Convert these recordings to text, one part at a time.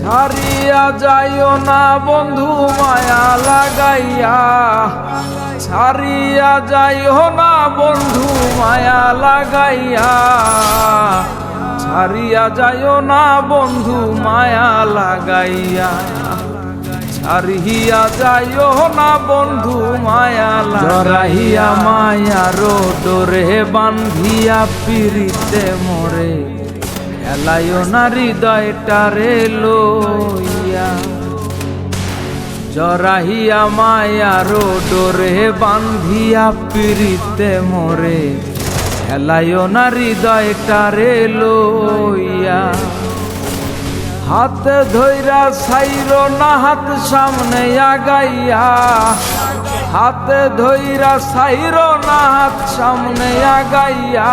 ছাড়িয়া যাইও না বন্ধু মায়া লাগাইয়া। ছাড়িয়া যাইও না বন্ধু মায়া লাগাইয়া। ছাড়িয়া যাইও না বন্ধু মায়া লাগাইয়া। ছাড়িয়া যাইও না বন্ধু মায়া লাগাইয়া। মায়ারো ডোরে বান্ধিয়া পিরিতে মোরে খেলাইও না হৃদয়টারে লইয়া। জরাহিয়া মায়ারো ডোরে বান্ধিয়া পিরিতে মোরে। খেলাইও না হৃদয়টারে লইয়া। হাত ধইরা সাইর না হাত সামনে আগাইয়া। হাত ধইরা সাইর না হাত সামনে আগাইয়া।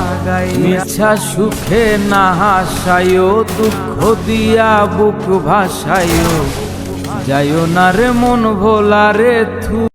মিছা সুখে না হাসাইও দুঃখ দিয়া বুক ভাসাইও যাইও না রে মন ভোলা রে থু